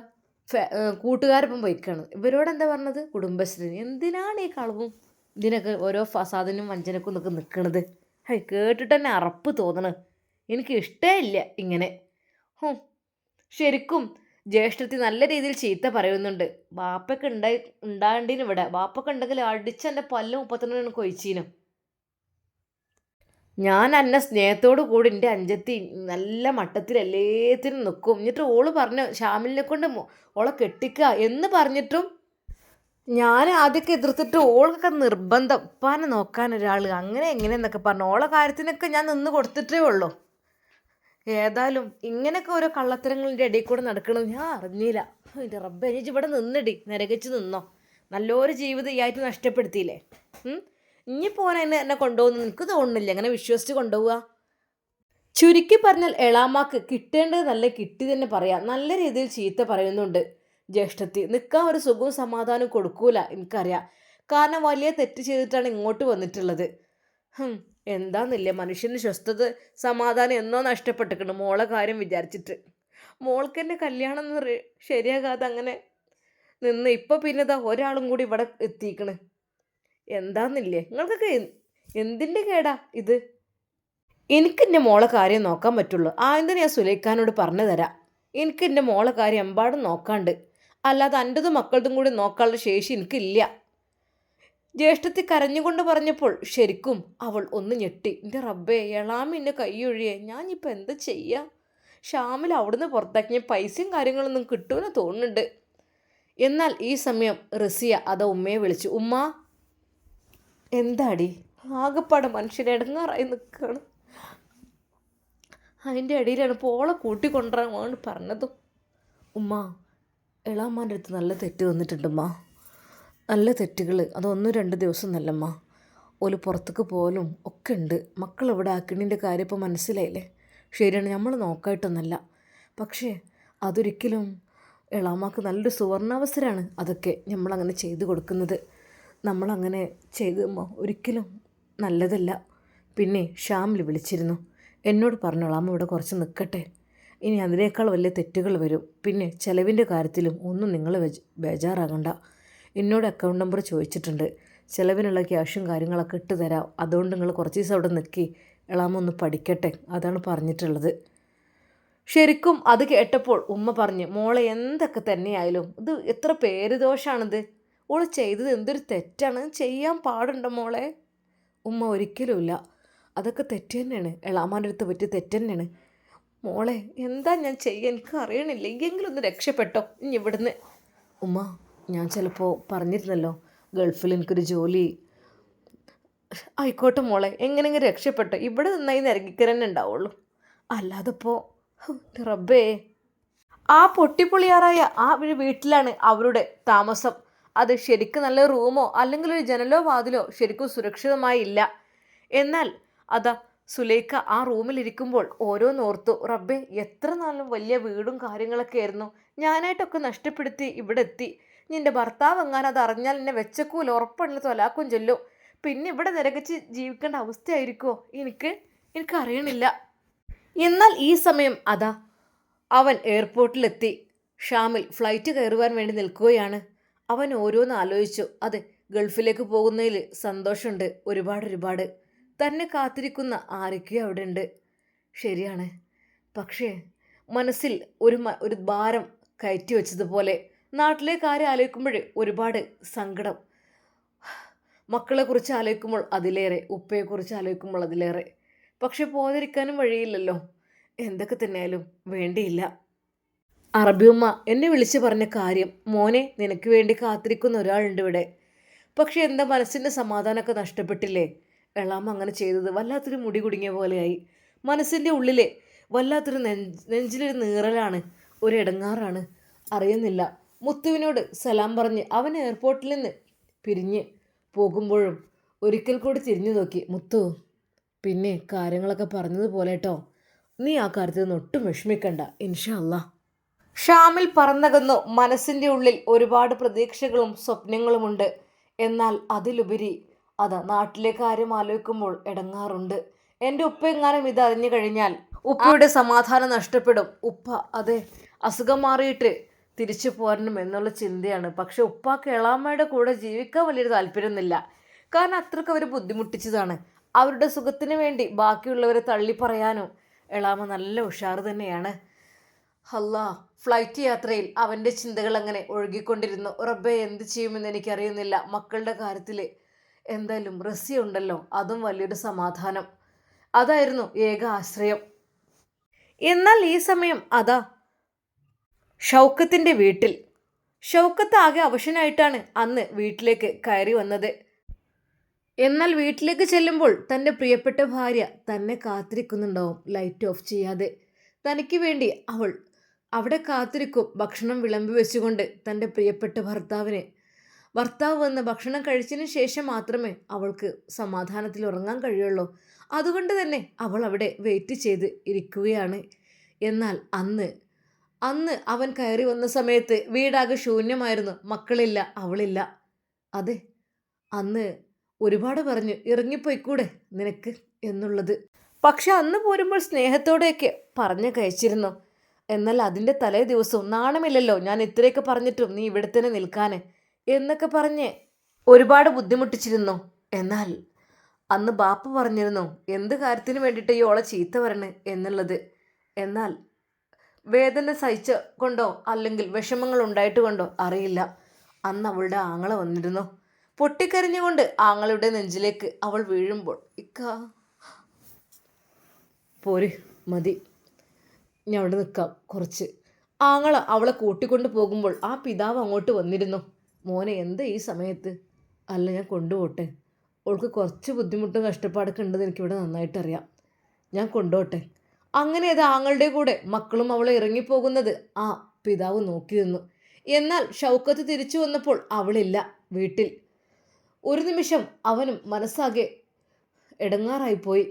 കൂട്ടുകാരൊപ്പം പോയിക്കാണ് ഇവരോട് എന്താ പറഞ്ഞത്? കുടുംബശ്രീ എന്തിനാണ് ഈ കളവും ഇതിനൊക്കെ ഓരോ ഫസാദിനും വഞ്ചനക്കും ഒക്കെ നിൽക്കണത് ഹൈ കേട്ടിട്ട് തന്നെ അറപ്പ് തോന്നണ്. എനിക്ക് ഇഷ്ടമില്ല ഇങ്ങനെ. ശരിക്കും ജ്യേഷ്ഠത്തി നല്ല രീതിയിൽ ചീത്ത പറയുന്നുണ്ട്. ബാപ്പൊക്കെ ഉണ്ടായി ഉണ്ടാകണ്ടീന് ഇവിടെ. ബാപ്പൊക്കെ ഉണ്ടെങ്കിൽ അടിച്ച് എന്റെ പല്ല് മുപ്പത്തിരണ്ടിന് കൊയിച്ചീനും. ഞാൻ എന്നെ സ്നേഹത്തോടു കൂടി എന്റെ അഞ്ചത്തി നല്ല മട്ടത്തിൽ എല്ലാത്തിനും നിൽക്കും എന്നിട്ട് ഓൾ പറഞ്ഞു ഷാമിലിനെ കൊണ്ട് ഓളെ കെട്ടിക്കുക എന്ന് പറഞ്ഞിട്ടും ഞാൻ ആദ്യമൊക്കെ എതിർത്തിട്ട് ഓൾക്കൊക്കെ നിർബന്ധം ഉപ്പാനെ നോക്കാൻ ഒരാൾ അങ്ങനെ എങ്ങനെയെന്നൊക്കെ പറഞ്ഞു. ഓളെ കാര്യത്തിനൊക്കെ ഞാൻ നിന്ന് കൊടുത്തിട്ടേ ഉള്ളൂ. ഏതായാലും ഇങ്ങനെയൊക്കെ ഓരോ കള്ളത്തരങ്ങളുടെ ഇടയിൽ കൂടെ നടക്കണത് ഞാൻ അറിഞ്ഞില്ല. എന്റെ റബ്ബ് എനിക്ക് ഇവിടെ നിന്നിടി നരകിച്ച് നിന്നോ. നല്ലൊരു ജീവിതം ഈ ആയിട്ട് നഷ്ടപ്പെടുത്തിയില്ലേ? ഇനിയിപ്പോൾ എന്നെ എന്നെ കൊണ്ടുപോകുന്നു. എനിക്ക് തോന്നുന്നില്ല അങ്ങനെ വിശ്വസിച്ച് കൊണ്ടുപോവുക? ചുരുക്കി പറഞ്ഞാൽ എളാമാക്ക് കിട്ടേണ്ടത് നല്ല കിട്ടി തന്നെ പറയാം. നല്ല രീതിയിൽ ചീത്ത പറയുന്നുണ്ട് ജ്യേഷ്ഠത്തി. നിൽക്കാൻ ഒരു സുഖവും സമാധാനവും കൊടുക്കൂല എനിക്കറിയാം. കാരണം വലിയ തെറ്റ് ചെയ്തിട്ടാണ് ഇങ്ങോട്ട് വന്നിട്ടുള്ളത്. എന്താന്നില്ല? മനുഷ്യന് സ്വസ്ഥത സമാധാനം എന്നോ നഷ്ടപ്പെട്ടിരിക്കണം മോളെ കാര്യം വിചാരിച്ചിട്ട്. മോൾക്ക് എന്റെ കല്യാണം എന്ന് ശരിയാകാതെ അങ്ങനെ നിന്ന് ഇപ്പം പിന്നെ ഇതാ ഒരാളും കൂടി ഇവിടെ എത്തിക്കണ്. എന്താന്നില്ലേ? നിങ്ങൾക്കൊക്കെ എന്ത്- എന്തിന്റെ കേടാ ഇത്? എനിക്ക് എന്റെ മോളെ കാര്യം നോക്കാൻ പറ്റുള്ളൂ. ആദ്യം ഞാൻ സുലൈഖാനോട് പറഞ്ഞു തരാം. എനിക്ക് എന്റെ മോളെ കാര്യം എമ്പാടും നോക്കാണ്ട്. അല്ലാതെ എന്റെതും മക്കളതും കൂടി നോക്കാനുള്ള ശേഷി എനിക്കില്ല. ജ്യേഷ്ഠത്തി കരഞ്ഞുകൊണ്ട് പറഞ്ഞപ്പോൾ ശരിക്കും അവൾ ഒന്ന് ഞെട്ടി. എന്റെ റബ്ബേ എളാമ എന്നെ കൈയൊഴിയേ ഇപ്പം എന്താ ചെയ്യുക ഷാമിൽ അവിടുന്ന് പുറത്താക്കിയ പൈസയും കാര്യങ്ങളൊന്നും കിട്ടുമെന്ന് തോന്നുന്നുണ്ട്. എന്നാൽ ഈ സമയം റസിയ അത ഉമ്മയെ വിളിച്ചു. ഉമ്മ എന്താടി? ആകെപ്പാട് മനുഷ്യൻ ഇടങ്ങാറായി നിൽക്കുകയാണ് അതിന്റെ ഇടയിലാണ് പോളെ കൂട്ടിക്കൊണ്ടുവരാൻ പറഞ്ഞതും. ഉമ്മ എളാമ്മാന്റെ അടുത്ത് നല്ല തെറ്റ് വന്നിട്ടുണ്ടമ്മ നല്ല തെറ്റുകൾ. അതൊന്നും രണ്ട് ദിവസം നല്ലമ്മ. ഓൽ പുറത്തേക്ക് പോലും ഒക്കെ ഉണ്ട്. മക്കൾ ഇവിടെ ആക്കണിന്റെ കാര്യം ഇപ്പോൾ മനസ്സിലായില്ലേ? ശരിയാണ് നമ്മൾ നോക്കായിട്ടൊന്നല്ല. പക്ഷേ അതൊരിക്കലും എളാമാക്ക് നല്ലൊരു സുവർണാവസരമാണ് അതൊക്കെ നമ്മളങ്ങനെ ചെയ്തു കൊടുക്കുന്നത്. നമ്മളങ്ങനെ ചെയ്തുമ്പോൾ ഒരിക്കലും നല്ലതല്ല. പിന്നെ ഷാമിൽ വിളിച്ചിരുന്നു. എന്നോട് പറഞ്ഞോളാം ഇവിടെ കുറച്ച് നിൽക്കട്ടെ. ഇനി അതിനേക്കാൾ വലിയ തെറ്റുകൾ വരും. പിന്നെ ചിലവിന്റെ കാര്യത്തിലും ഒന്നും നിങ്ങൾ ബേജാറാകണ്ട. എന്നോട് അക്കൗണ്ട് നമ്പർ ചോദിച്ചിട്ടുണ്ട്. ചിലവിനുള്ള ക്യാഷും കാര്യങ്ങളൊക്കെ ഇട്ട് തരാം. അതുകൊണ്ട് നിങ്ങൾ കുറച്ച് ദിവസം അവിടെ നിൽക്കി എളാമൊന്ന് പഠിക്കട്ടെ. അതാണ് പറഞ്ഞിട്ടുള്ളത്. ശരിക്കും അത് കേട്ടപ്പോൾ ഉമ്മ പറഞ്ഞ് മോളെ എന്തൊക്കെ തന്നെയായാലും ഇത് എത്ര പേര് ദോഷാണിത് ഓൾ ചെയ്തത് എന്തൊരു തെറ്റാണ്? ചെയ്യാൻ പാടുണ്ടോ മോളെ? ഉമ്മ ഒരിക്കലുമില്ല അതൊക്കെ തെറ്റ് തന്നെയാണ്. എളാമാന്റെ അടുത്ത് പറ്റിയ തെറ്റ് തന്നെയാണ്. മോളെ എന്താ ഞാൻ ചെയ്യുക എനിക്ക് അറിയണില്ല എങ്കിലും ഒന്ന് രക്ഷപ്പെട്ടോ? ഇനി ഇവിടുന്ന്. ഉമ്മ ഞാൻ ചിലപ്പോൾ പറഞ്ഞിരുന്നല്ലോ ഗൾഫിൽ എനിക്കൊരു ജോലി. ആയിക്കോട്ടെ മോളെ എങ്ങനെയെങ്കിലും രക്ഷപ്പെട്ടു. ഇവിടെ നിന്നായി നിരങ്ങിക്കരന്നെ ഉണ്ടാവുള്ളൂ. അല്ലാതെപ്പോ റബ്ബേ. ആ പൊട്ടിപ്പൊളിയാറായ ആ ഒരു വീട്ടിലാണ് അവരുടെ താമസം. അത് ശരിക്കും നല്ല റൂമോ അല്ലെങ്കിൽ ഒരു ജനലോ വാതിലോ ശരിക്കും സുരക്ഷിതമായി ഇല്ല. എന്നാൽ അതാ സുലേഖ ആ റൂമിലിരിക്കുമ്പോൾ ഓരോന്നോർത്തു റബ്ബെ എത്ര നാളും വലിയ വീടും കാര്യങ്ങളൊക്കെ ആയിരുന്നു. ഞാനായിട്ടൊക്കെ നഷ്ടപ്പെടുത്തി ഇവിടെ എത്തി. നിന്റെ ഭർത്താവ് എങ്ങാനും അത് അറിഞ്ഞാൽ എന്നെ വെച്ചക്കൂല ഉറപ്പുള്ള തൊലാക്കും ചൊല്ലും. പിന്നെ ഇവിടെ നിരകച്ച് ജീവിക്കേണ്ട അവസ്ഥയായിരിക്കോ? എനിക്ക് എനിക്കറിയണില്ല എന്നാൽ ഈ സമയം അതാ. അവൻ എയർപോർട്ടിലെത്തി. ഷാമിൽ ഫ്ലൈറ്റ് കയറുവാൻ വേണ്ടി നിൽക്കുകയാണ്. അവൻ ഓരോന്ന് ആലോചിച്ചു. അതെ ഗൾഫിലേക്ക് പോകുന്നതിൽ സന്തോഷമുണ്ട് ഒരുപാട് ഒരുപാട്. തന്നെ കാത്തിരിക്കുന്ന ആരൊക്കെയോ അവിടെ ഉണ്ട് ശരിയാണ്. പക്ഷേ മനസ്സിൽ ഒരു ഒരു ഭാരം കയറ്റി വെച്ചതുപോലെ നാട്ടിലെ കാര്യം ആലോചിക്കുമ്പോൾ ഒരുപാട് സങ്കടം. മക്കളെക്കുറിച്ച് ആലോചിക്കുമ്പോൾ അതിലേറെ ഉപ്പയെക്കുറിച്ച് ആലോചിക്കുമ്പോൾ അതിലേറെ. പക്ഷെ പോകാതിരിക്കാനും വഴിയില്ലല്ലോ. എന്തൊക്കെ തന്നെയാലും വേണ്ടിയില്ല. അറബിയമ്മ എന്നെ വിളിച്ച് പറഞ്ഞ കാര്യം മോനെ നിനക്ക് വേണ്ടി കാത്തിരിക്കുന്ന ഒരാളുണ്ട് ഇവിടെ. പക്ഷെ എന്താ മനസ്സിന്റെ സമാധാനമൊക്കെ നഷ്ടപ്പെട്ടില്ലേ? എളാമ്മ അങ്ങനെ ചെയ്തത് വല്ലാത്തൊരു മുടി കുടുങ്ങിയ പോലെയായി. മനസ്സിന്റെ ഉള്ളിലെ വല്ലാത്തൊരു നെഞ്ച് നെഞ്ചിലൊരു നീറലാണ് ഒരു ഇടങ്ങാറാണ് അറിയുന്നില്ല. മുത്തുവിനോട് സലാം പറഞ്ഞ് അവൻ എയർപോർട്ടിൽ നിന്ന് പിരിഞ്ഞ് പോകുമ്പോഴും ഒരിക്കൽ കൂടി തിരിഞ്ഞു നോക്കി മുത്തു പിന്നെ കാര്യങ്ങളൊക്കെ പറഞ്ഞതുപോലെ കേട്ടോ നീ ആ കാര്യത്തിൽ നിന്ന് ഒട്ടും വിഷമിക്കണ്ട ഇൻഷാ അല്ലാ. ഷാമിൽ പറന്നകന്നു മനസ്സിന്റെ ഉള്ളിൽ ഒരുപാട് പ്രതീക്ഷകളും സ്വപ്നങ്ങളുമുണ്ട്. എന്നാൽ അതിലുപരി അത് നാട്ടിലെ കാര്യം ആലോചിക്കുമ്പോൾ ഇടങ്ങാറുണ്ട് എന്റെ ഉപ്പ എങ്ങാനും ഇത് അറിഞ്ഞു കഴിഞ്ഞാൽ ഉപ്പയുടെ സമാധാനം നഷ്ടപ്പെടും. ഉപ്പ അതെ അസുഖം മാറിയിട്ട് തിരിച്ചു പോരണം എന്നുള്ള ചിന്തയാണ്. പക്ഷെ ഉപ്പാക്ക് എളാമ്മയുടെ കൂടെ ജീവിക്കാൻ വലിയൊരു താല്പര്യമൊന്നുമില്ല. കാരണം അത്രയ്ക്ക് അവർ ബുദ്ധിമുട്ടിച്ചതാണ്. അവരുടെ സുഖത്തിന് വേണ്ടി ബാക്കിയുള്ളവരെ തള്ളി പറയാനോ? എളാമ നല്ല ഉഷാർ തന്നെയാണ്. അല്ലാ ഫ്ലൈറ്റ് യാത്രയിൽ അവന്റെ ചിന്തകൾ അങ്ങനെ ഒഴുകിക്കൊണ്ടിരുന്നു. റബ്ബെ എന്ത് ചെയ്യുമെന്ന് എനിക്കറിയുന്നില്ല. മക്കളുടെ കാര്യത്തിൽ എന്തായാലും റസിയ ഉണ്ടല്ലോ. അതും വലിയൊരു സമാധാനം. അതായിരുന്നു ഏക ആശ്രയം. എന്നാൽ ഈ സമയം അതാ ഷൗക്കത്തിന്റെ വീട്ടിൽ. ഷൗക്കത്ത് ആകെ അവശനായിട്ടാണ് അന്ന് വീട്ടിലേക്ക് കയറി വന്നത്. എന്നാൽ വീട്ടിലേക്ക് ചെല്ലുമ്പോൾ തന്റെ പ്രിയപ്പെട്ട ഭാര്യ തന്നെ കാത്തിരിക്കുന്നുണ്ടാവും ലൈറ്റ് ഓഫ് ചെയ്യാതെ. തനിക്ക് വേണ്ടി അവൾ അവിടെ കാത്തിരിക്കും ഭക്ഷണം വിളമ്പി വെച്ചുകൊണ്ട് തന്റെ പ്രിയപ്പെട്ട ഭർത്താവിനെ. ഭർത്താവ് വന്ന് ഭക്ഷണം കഴിച്ചതിന് ശേഷം മാത്രമേ അവൾക്ക് സമാധാനത്തിൽ ഉറങ്ങാൻ കഴിയുള്ളൂ. അതുകൊണ്ട് തന്നെ അവൾ അവിടെ വെയിറ്റ് ചെയ്ത് ഇരിക്കുകയാണ്. എന്നാൽ അന്ന് അന്ന് അവൻ കയറി വന്ന സമയത്ത് വീടാകെ ശൂന്യമായിരുന്നു. മക്കളില്ല അവളില്ല. അതെ അന്ന് ഒരുപാട് പറഞ്ഞു ഇറങ്ങിപ്പോയിക്കൂടെ നിനക്ക്? എന്നുള്ളത്. പക്ഷെ അന്ന് പോരുമ്പോൾ സ്നേഹത്തോടെയൊക്കെ പറഞ്ഞു കഴിച്ചിരുന്നു. എന്നാൽ അതിന്റെ തലേ ദിവസവും നാണമില്ലല്ലോ ഞാൻ ഇത്രയൊക്കെ പറഞ്ഞിട്ടും നീ ഇവിടെ തന്നെ നിൽക്കാന് എന്നൊക്കെ പറഞ്ഞ് ഒരുപാട് ബുദ്ധിമുട്ടിച്ചിരുന്നു. എന്നാൽ അന്ന് ബാപ്പ പറഞ്ഞിരുന്നു എന്ത് കാര്യത്തിന് വേണ്ടിയിട്ട് ഈ ഓളെ ചീത്ത വരണ് എന്നുള്ളത്. എന്നാൽ വേദന സഹിച്ച് കൊണ്ടോ അല്ലെങ്കിൽ വിഷമങ്ങൾ ഉണ്ടായിട്ട് കൊണ്ടോ അറിയില്ല. അന്ന് അവളുടെ ആങ്ങള വന്നിരുന്നു. പൊട്ടിക്കരഞ്ഞുകൊണ്ട് ആങ്ങളുടെ നെഞ്ചിലേക്ക് അവൾ വീഴുമ്പോൾ ഇക്ക പോര് മതി. ഞാൻ അവിടെ നിൽക്കാം കുറച്ച്. ആങ്ങള അവളെ കൂട്ടിക്കൊണ്ട് പോകുമ്പോൾ ആ പിതാവ് അങ്ങോട്ട് വന്നിരുന്നു. മോനെ എന്ത് ഈ സമയത്ത്? അല്ല ഞാൻ കൊണ്ടുപോട്ടെ. അവൾക്ക് കുറച്ച് ബുദ്ധിമുട്ടും കഷ്ടപ്പാടൊക്കെ ഉണ്ടെന്ന് എനിക്കിവിടെ നന്നായിട്ടറിയാം. ഞാൻ കൊണ്ടുപോട്ടെ. അങ്ങനെ അത് ആങ്ങളുടെ കൂടെ മക്കളും അവളെ ഇറങ്ങിപ്പോകുന്നത് ആ പിതാവ് നോക്കി നിന്നു. എന്നാൽ ഷൗക്കത്ത് തിരിച്ചു വന്നപ്പോൾ അവളില്ല വീട്ടിൽ. ഒരു നിമിഷം അവനും മനസ്സാകെ എടങ്ങാറായിപ്പോയി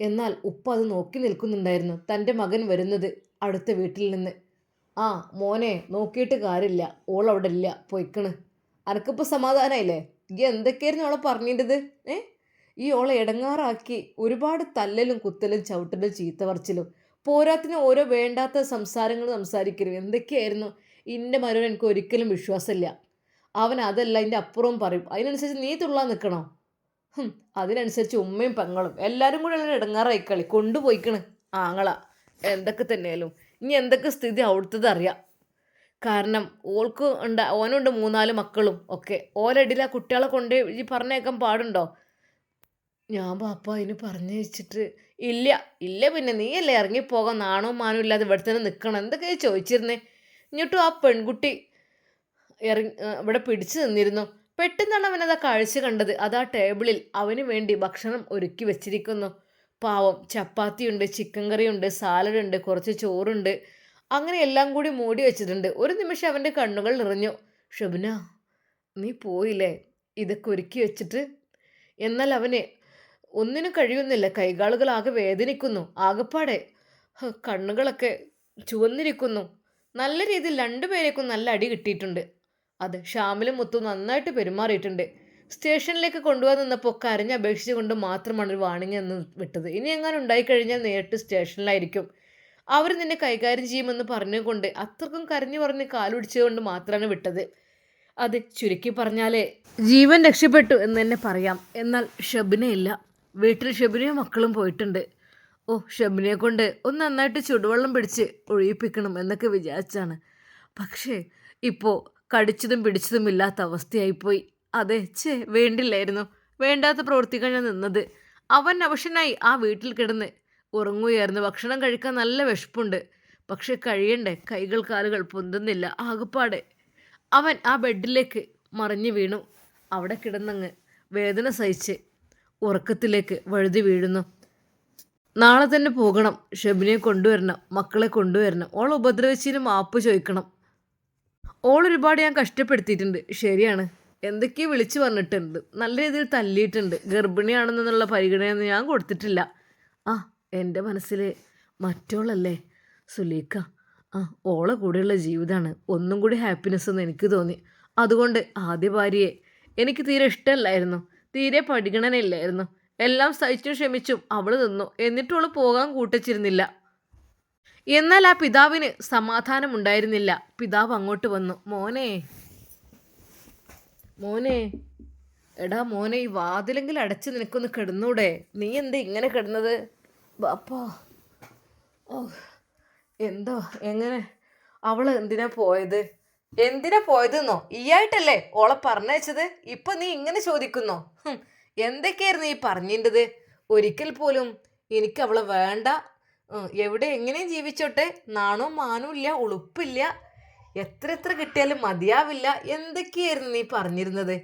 എന്നാൽ ഉപ്പ അത് നോക്കി നിൽക്കുന്നുണ്ടായിരുന്നു. തന്റെ മകൻ വരുന്നത് അടുത്ത വീട്ടിൽ നിന്ന്. ആ മോനെ നോക്കിയിട്ട് കാര്യമില്ല. ഓൾ അവിടെ ഇല്ല. പൊയ്ക്കണ്. അനക്കിപ്പോൾ സമാധാനമായില്ലേ എന്തൊക്കെയായിരുന്നു അവളെ പറഞ്ഞിട്ടത് ഏ? ഈ ഓളെ ഇടങ്ങാറാക്കി ഒരുപാട് തല്ലലും കുത്തലും ചവിട്ടലും ചീത്ത പറിച്ചിലും പോരാത്തിന് ഓരോ വേണ്ടാത്ത സംസാരങ്ങൾ സംസാരിക്കലും എന്തൊക്കെയായിരുന്നു? ഇന്റെ മരുവൻ എനിക്ക് ഒരിക്കലും വിശ്വാസമില്ല. അവൻ അതല്ല അതിന്റെ അപ്പുറവും പറയും. അതിനനുസരിച്ച് നീ തുള്ളാൻ നിൽക്കണോ? അതിനനുസരിച്ച് ഉമ്മയും പെങ്ങളും എല്ലാവരും കൂടെ ഉള്ള ഇടങ്ങാറായി കളി. കൊണ്ടുപോയിക്കണ് ആങ്ങള. എന്തൊക്കെ തന്നെയാലും. ഇനി എന്തൊക്കെ സ്ഥിതി അവിടുത്തത് അറിയാം. കാരണം ഓൾക്ക് ഉണ്ട് ഓനുണ്ട് മൂന്നാൽ മക്കളും ഒക്കെ. ഓരടിയിൽ ആ കുട്ടികളെ കൊണ്ട് ഈ പറഞ്ഞേക്കാൻ പാടുണ്ടോ? ഞാൻ പാപ്പ അതിന് പറഞ്ഞു വെച്ചിട്ട് ഇല്ല ഇല്ല പിന്നെ നീയല്ലേ ഇറങ്ങിപ്പോകാൻ നാണവും മാനവും ഇല്ലാതെ ഇവിടെ തന്നെ നിൽക്കണം എന്തൊക്കെ ചോദിച്ചിരുന്നേ? എന്നിട്ടും ആ പെൺകുട്ടി ഇറങ്ങി ഇവിടെ പിടിച്ചു നിന്നിരുന്നു. പെട്ടെന്നാണ് അവനത് ആ കാഴ്ച കണ്ടത്. അത് ആ ടേബിളിൽ അവന് വേണ്ടി ഭക്ഷണം ഒരുക്കി വെച്ചിരിക്കുന്നു. പാവം ചപ്പാത്തിയുണ്ട് ചിക്കൻ കറിയുണ്ട് സാലഡുണ്ട് കുറച്ച് ചോറുണ്ട്. അങ്ങനെ എല്ലാം കൂടി മൂടി വെച്ചിട്ടുണ്ട്. ഒരു നിമിഷം അവന്റെ കണ്ണുകൾ നിറഞ്ഞു. ഷബിന നീ പോയില്ലേ? ഇതൊക്കെ ഒരുക്കി വെച്ചിട്ട്? എന്നാൽ അവന് ഒന്നിനും കഴിയുന്നില്ല. കൈകാലുകളാകെ വേദനിക്കുന്നു. ആകപ്പാടെ കണ്ണുകളൊക്കെ ചുവന്നിരിക്കുന്നു. നല്ല രീതിയിൽ രണ്ടുപേരേക്കും നല്ല അടി കിട്ടിയിട്ടുണ്ട്. അത് ഷാമിലും മുത്തും നന്നായിട്ട് പെരുമാറിയിട്ടുണ്ട്. സ്റ്റേഷനിലേക്ക് കൊണ്ടുപോകാൻ നിന്നപ്പോൾ കരഞ്ഞ് അപേക്ഷിച്ചുകൊണ്ട് മാത്രമാണ് ഒരു വാണിംഗ് എന്ന് വിട്ടത്. ഇനി എങ്ങാനും ഉണ്ടായിക്കഴിഞ്ഞാൽ നേരിട്ട് സ്റ്റേഷനിലായിരിക്കും. അവർ നിന്നെ കൈകാര്യം ചെയ്യുമെന്ന് പറഞ്ഞുകൊണ്ട് അത്രക്കും കരഞ്ഞു പറഞ്ഞ് കാലുടിച്ചുകൊണ്ട് മാത്രമാണ് വിട്ടത്. അത് ചുരുക്കി പറഞ്ഞാലേ ജീവൻ രക്ഷപ്പെട്ടു എന്ന് തന്നെ പറയാം. എന്നാൽ ഷബിനയില്ല വീട്ടിൽ ഷബിനയും മക്കളും പോയിട്ടുണ്ട്. ഓ ഷബിനെ കൊണ്ട് ഒന്ന് നന്നായിട്ട് ചുടുവെള്ളം പിടിച്ച് ഒഴിയിപ്പിക്കണം എന്നൊക്കെ വിചാരിച്ചാണ്. പക്ഷേ ഇപ്പോൾ കടിച്ചതും പിടിച്ചതും ഇല്ലാത്ത അവസ്ഥയായിപ്പോയി. അതെ ചേ വേണ്ടില്ലായിരുന്നു. വേണ്ടാത്ത പ്രവർത്തിക്കാൻ നിന്നത്. അവൻ അവശനായി ആ വീട്ടിൽ കിടന്ന് ഉറങ്ങുകയായിരുന്നു. ഭക്ഷണം കഴിക്കാൻ നല്ല വിശപ്പുണ്ട്. പക്ഷെ കഴിയണ്ടേ. കൈകൾ കാലുകൾ പൊന്തുന്നില്ല. ആകപ്പാടെ. അവൻ ആ ബെഡിലേക്ക് മറിഞ്ഞു വീണു. അവിടെ കിടന്നങ്ങ് വേദന സഹിച്ച് ഉറക്കത്തിലേക്ക് വഴുതി വീഴുന്നു. നാളെ തന്നെ പോകണം. ഷെബിനെ കൊണ്ടുവരണം. മക്കളെ കൊണ്ടുവരണം. ഓൾ ഉപദ്രവിച്ചതിന് മാപ്പ് ചോദിക്കണം. ഓൾ ഒരുപാട് ഞാൻ കഷ്ടപ്പെടുത്തിയിട്ടുണ്ട്. ശരിയാണ്. എന്തൊക്കെയോ വിളിച്ചു പറഞ്ഞിട്ടുണ്ട്. നല്ല രീതിയിൽ തല്ലിയിട്ടുണ്ട്. ഗർഭിണിയാണെന്നുള്ള പരിഗണനയൊന്നും ഞാൻ കൊടുത്തിട്ടില്ല. ആ എന്റെ മനസ്സിൽ മറ്റോളല്ലേ? സുലീക്ക ആ ഓളെ കൂടെയുള്ള ജീവിതമാണ് ഒന്നും കൂടി ഹാപ്പിനെസ് എന്ന് എനിക്ക് തോന്നി. അതുകൊണ്ട് ആദ്യ ഭാര്യയെ എനിക്ക് തീരെ ഇഷ്ടമല്ലായിരുന്നു. തീരെ പഠിക്കണനില്ലായിരുന്നു. എല്ലാം സഹിച്ചും ക്ഷമിച്ചും അവൾ നിന്നു. എന്നിട്ടും അവൾ പോകാൻ കൂട്ടിച്ചിരുന്നില്ല. എന്നാൽ ആ പിതാവിന് സമാധാനമുണ്ടായിരുന്നില്ല. പിതാവ് അങ്ങോട്ട് വന്നു. മോനെ മോനെ എടാ മോനെ ഈ വാതിലെങ്കിലും അടച്ച് നിനക്കൊന്ന് കിടന്നൂടെ? നീ എന്താ ഇങ്ങനെ കിടന്നത്? ബാപ്പാ ഓ എന്തോ എങ്ങനെ? അവൾ എന്തിനാ പോയത്? എന്തിനാ പോയതെന്നോ? ഈയായിട്ടല്ലേ ഓളെ പറഞ്ഞയച്ചത്? ഇപ്പൊ നീ ഇങ്ങനെ ചോദിക്കുന്നോ? എന്തൊക്കെയായിരുന്നു ഈ പറഞ്ഞിന്റെത്? ഒരിക്കൽ പോലും എനിക്ക് അവളെ വേണ്ട എവിടെ എങ്ങനെയും ജീവിച്ചോട്ടെ. നാണോ മാനോ ഇല്ല ഉളുപ്പില്ല. എത്ര എത്ര കിട്ടിയാലും മതിയാവില്ല. എന്തൊക്കെയായിരുന്നു നീ പറഞ്ഞിരുന്നത്?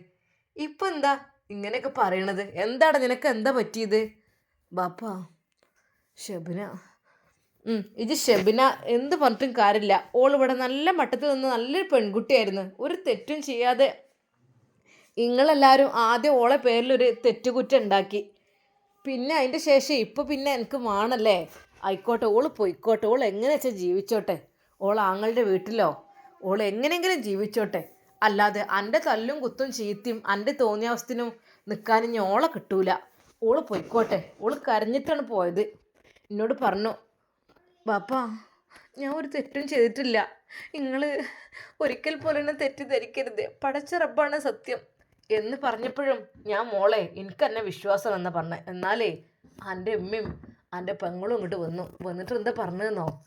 ഇപ്പൊ എന്താ ഇങ്ങനെയൊക്കെ പറയണത്? എന്താണ് നിനക്ക് എന്താ പറ്റിയത്? ബാപ്പാ ഷെബിന ഉം, ഇത് ഷെബിന എന്ത് പറഞ്ഞിട്ടും കാര്യമില്ല. ഓൾ ഇവിടെ നല്ല മട്ടത്തിൽ നിന്ന് നല്ലൊരു പെൺകുട്ടിയായിരുന്നു. ഒരു തെറ്റും ചെയ്യാതെ നിങ്ങളെല്ലാവരും ആദ്യം ഓളെ പേരിലൊരു തെറ്റുകുറ്റം ഉണ്ടാക്കി. പിന്നെ അതിന്റെ ശേഷം ഇപ്പോൾ പിന്നെ എനിക്ക് വേണല്ലേ? ആയിക്കോട്ടെ ഓൾ പൊയ്ക്കോട്ടെ. ഓൾ എങ്ങനെ വെച്ചാൽ ജീവിച്ചോട്ടെ? ഓൾ ആങ്ങളുടെ വീട്ടിലോ? ഓൾ എങ്ങനെയെങ്കിലും ജീവിച്ചോട്ടെ. അല്ലാതെ എന്റെ തല്ലും കുത്തും ചീത്തയും എന്റെ തോന്നിയാവസ്ഥനും നിൽക്കാൻ ഇനി ഓളെ കിട്ടൂല. ഓൾ പൊയ്ക്കോട്ടെ. ഓൾ കരഞ്ഞിട്ടാണ് പോയത്. എന്നോട് പറഞ്ഞു ബാപ്പാ ഞാൻ ഒരു തെറ്റും ചെയ്തിട്ടില്ല. നിങ്ങൾ ഒരിക്കൽ പോലെ എന്നെ തെറ്റിദ്ധരിക്കരുത്. പടച്ച റബ്ബാണ് സത്യം. എന്ന് പറഞ്ഞപ്പോഴും ഞാൻ മോളെ എനിക്ക് എന്നെ വിശ്വാസം എന്നാ പറഞ്ഞ. എന്നാലേ എന്റെ ഉമ്മയും എന്റെ പെങ്ങളും ഇങ്ങോട്ട് വന്നു. വന്നിട്ട് എന്താ പറഞ്ഞതെന്നോ?